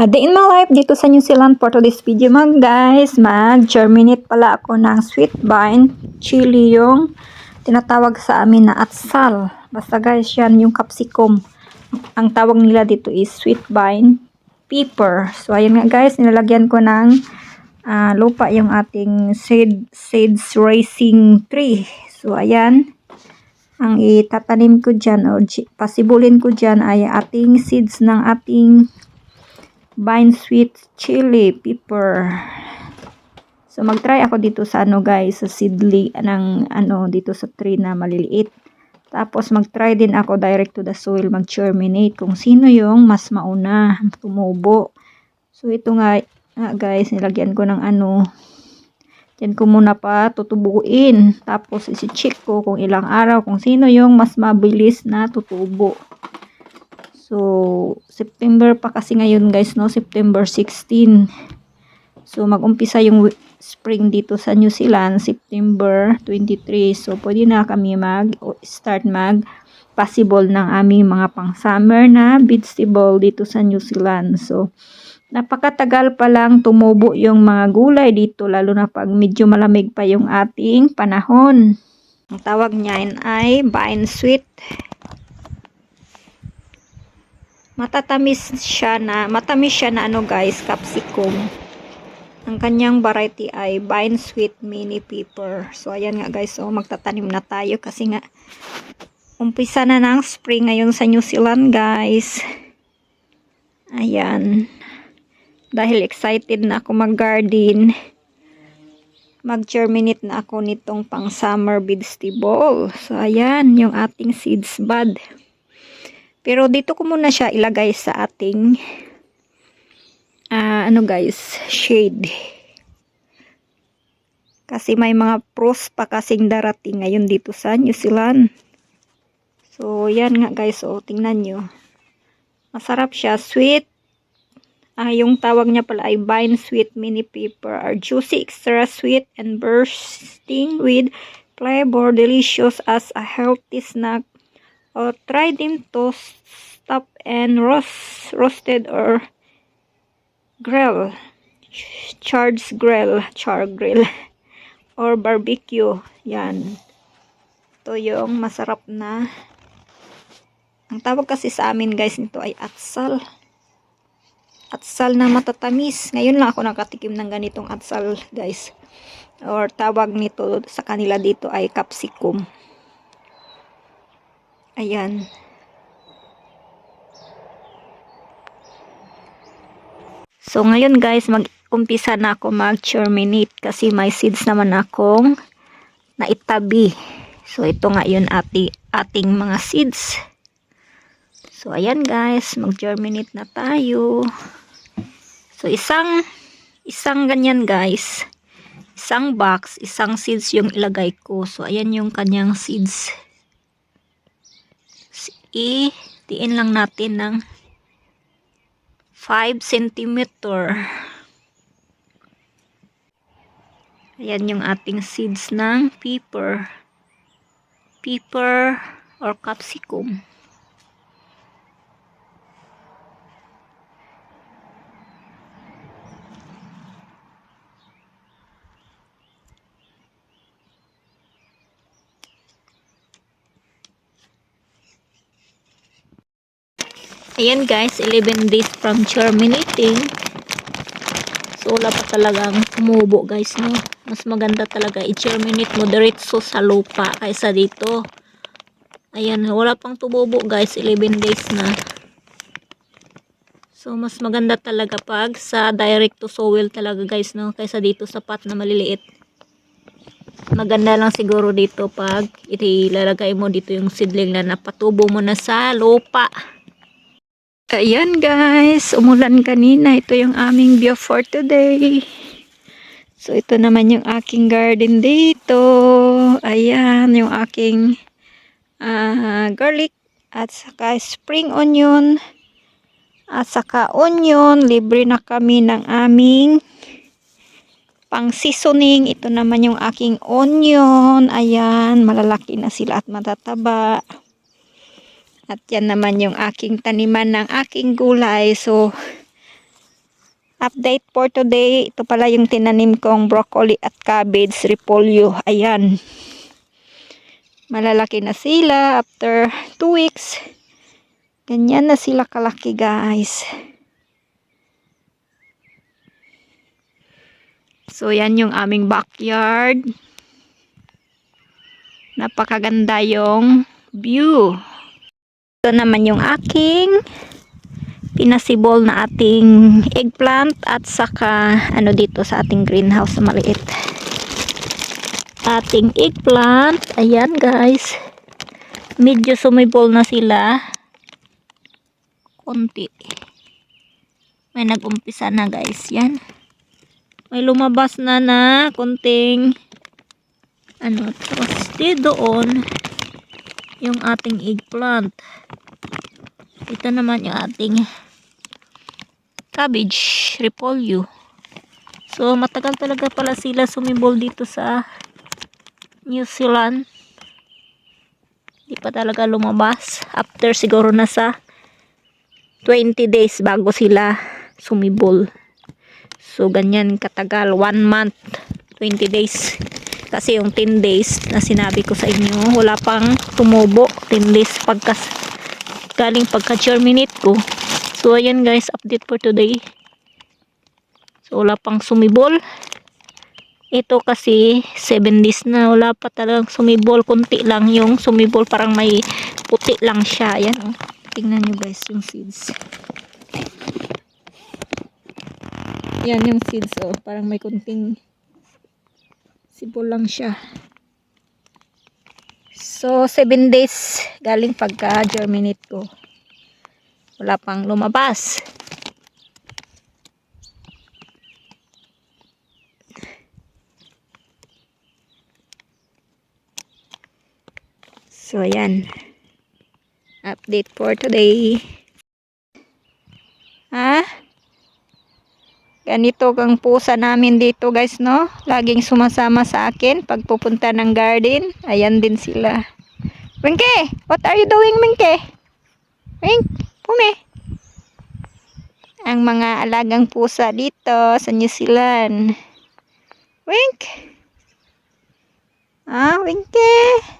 A day in my life dito sa New Zealand for today's video mga guys, mag-germinate pala ako ng sweet vine, chili yung tinatawag sa amin na atsal. Basta guys, yan yung capsicum. Ang tawag nila dito is sweet vine pepper. So ayan nga guys, nilalagyan ko ng ah, lupa yung ating seed, seeds raising tree. So ayan, ang itatanim ko dyan o pasibulin ko dyan ay ating seeds ng ating vine sweet chili pepper. So mag-try ako dito sa ano guys, sa seedling ng ano dito sa tree na maliliit. Tapos mag-try din ako direct to the soil, mag-germinate kung sino yung mas mauna tumubo. So ito nga, nga guys, nilagyan ko ng ano, Diyan ko muna pa tutubuin. Tapos isi-check ko kung ilang araw, kung sino yung mas mabilis na tutubo. So, September pa kasi ngayon guys, no? September 16. So, mag-umpisa yung spring dito sa New Zealand, September 23. So, pwede na kami mag-start mag possible ng aming mga pang-summer na vegetable dito sa New Zealand. So, napakatagal pa lang tumubo yung mga gulay dito, lalo na pag medyo malamig pa yung ating panahon. Ang tawag niya ay vine sweet matatamis siya na matamis siya na ano guys capsicum. Ang kanyang variety ay vine sweet mini pepper. So ayan nga guys so magtatanim na tayo kasi nga umpisa na ng spring ngayon sa New Zealand guys. Ayan. Dahil excited na ako mag garden mag-germinate na ako nitong pang summer vegetable so ayan yung ating seeds bud pero dito ko muna siya ilagay sa ating ah, ano guys, shade. Kasi may mga pros pa kasing darating ngayon dito sa New Zealand. So, yan nga guys. So, tingnan nyo. Masarap siya. Sweet. Ah, yung tawag niya pala ay vine sweet mini pepper are juicy, extra sweet, and bursting with flavor, delicious as a healthy snack or try them toast, stop and roast, roasted or grill, ch- charred grill, char grill, or barbecue. Yan. Ito yung masarap na. Ang tawag kasi sa amin guys nito ay atsal. Atsal na matatamis. Ngayon lang ako nakatikim ng ganitong atsal guys. Or tawag nito sa kanila dito ay capsicum. Ayan. So, ngayon guys, mag-umpisa na ako mag-germinate kasi may seeds naman akong naitabi. So, ito nga yun ati, ating mga seeds. So, ayan guys, mag-germinate na tayo. So, isang, isang ganyan guys. Isang box, isang seeds yung ilagay ko. So, ayan yung kanyang seeds i-tiin lang natin ng 5 cm. Ayan yung ating seeds ng pepper. Pepper or capsicum. Ayan guys, 11 days from germinating. So, wala pa talagang tumubo guys, no? Mas maganda talaga i-germinate mo diretso sa lupa kaysa dito. Ayan, wala pang tumubo guys, 11 days na. So, mas maganda talaga pag sa direct to soil talaga guys, no? Kaysa dito sa pot na maliliit. Maganda lang siguro dito pag ilalagay mo dito yung seedling na napatubo mo na sa lupa. Ayan guys, umulan kanina. Ito yung aming view for today. So ito naman yung aking garden dito. Ayan, yung aking ah, garlic at saka spring onion at saka onion. Libre na kami ng aming pang seasoning. Ito naman yung aking onion. Ayan, malalaki na sila at matataba. At yan naman yung aking taniman ng aking gulay. So, Update for today. Ito pala yung tinanim kong broccoli at cabbage repolyo. Ayan. Malalaki na sila after 2 weeks. Ganyan na sila kalaki guys. So yan yung aming backyard. Napakaganda yung view. Ito naman yung aking pinasibol na ating eggplant at saka ano dito sa ating greenhouse na maliit. Ating eggplant. Ayan guys. Medyo sumibol na sila. Konti. May nag-umpisa na guys. Yan. May lumabas na na konting ano. Di doon yung ating eggplant. Ito naman yung ating cabbage repolyo. So, matagal talaga pala sila sumibol dito sa New Zealand. Di pa talaga lumabas. After siguro nasa 20 days bago sila sumibol. So, ganyan katagal. 1 month, 20 days. Kasi yung 10 days na sinabi ko sa inyo, wala pang tumubo. 10 days pagkas galing pagka-germinate ko. So, ayan guys, update for today. So, wala pang sumibol. Ito kasi 7 days na wala pa talagang sumibol. Kunti lang yung sumibol. Parang may puti lang siya. Ayan oh. Tingnan nyo guys yung seeds. Yan yung seeds oh. Parang may kunting sibol lang siya. So, 7 days galing pagka-germinate ko. Wala pang lumabas. So, ayan. Update for today. Ganito kang pusa namin dito guys, no? Laging sumasama sa akin pag pupunta ng garden. Ayan din sila. Winky! What are you doing, Winky? Wink! Pumi! Ang mga alagang pusa dito sa New Zealand. Wink! Ah, Winky!